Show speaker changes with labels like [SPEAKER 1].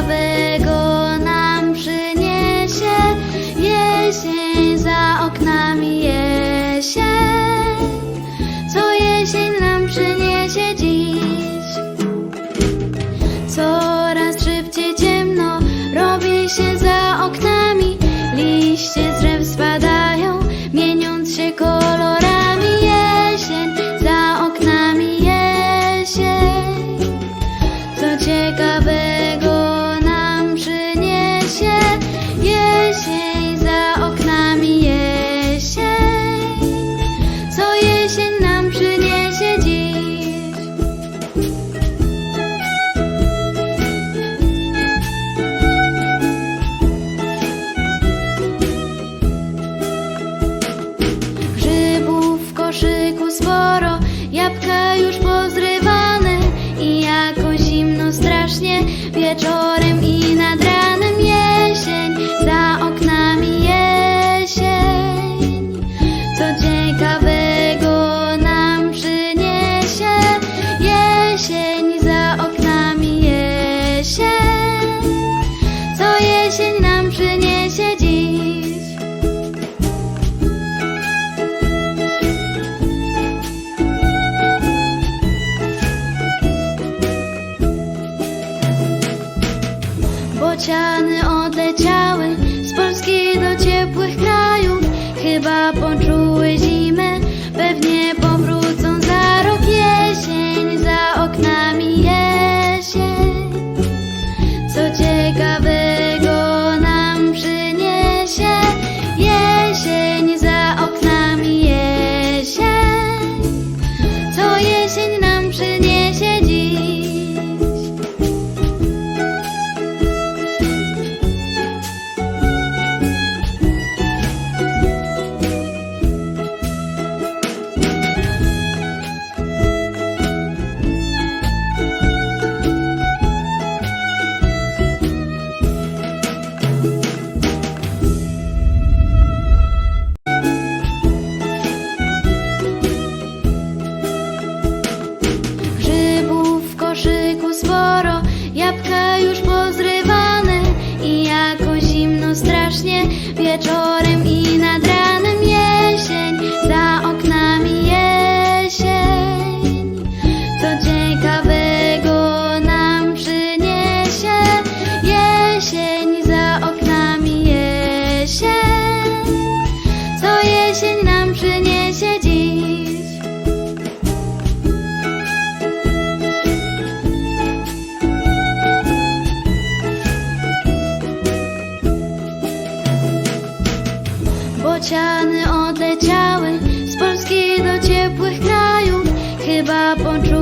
[SPEAKER 1] zdrowego nam przyniesie jesień za oknami jest. Jabłka już pozrywane i jako zimno strasznie wieczorem i nad ciepłych krajów. Jabłka już pozrywane i jako zimno strasznie Wieczorem i nad ranem bociany odleciały z Polski do ciepłych krajów, chyba poczuły.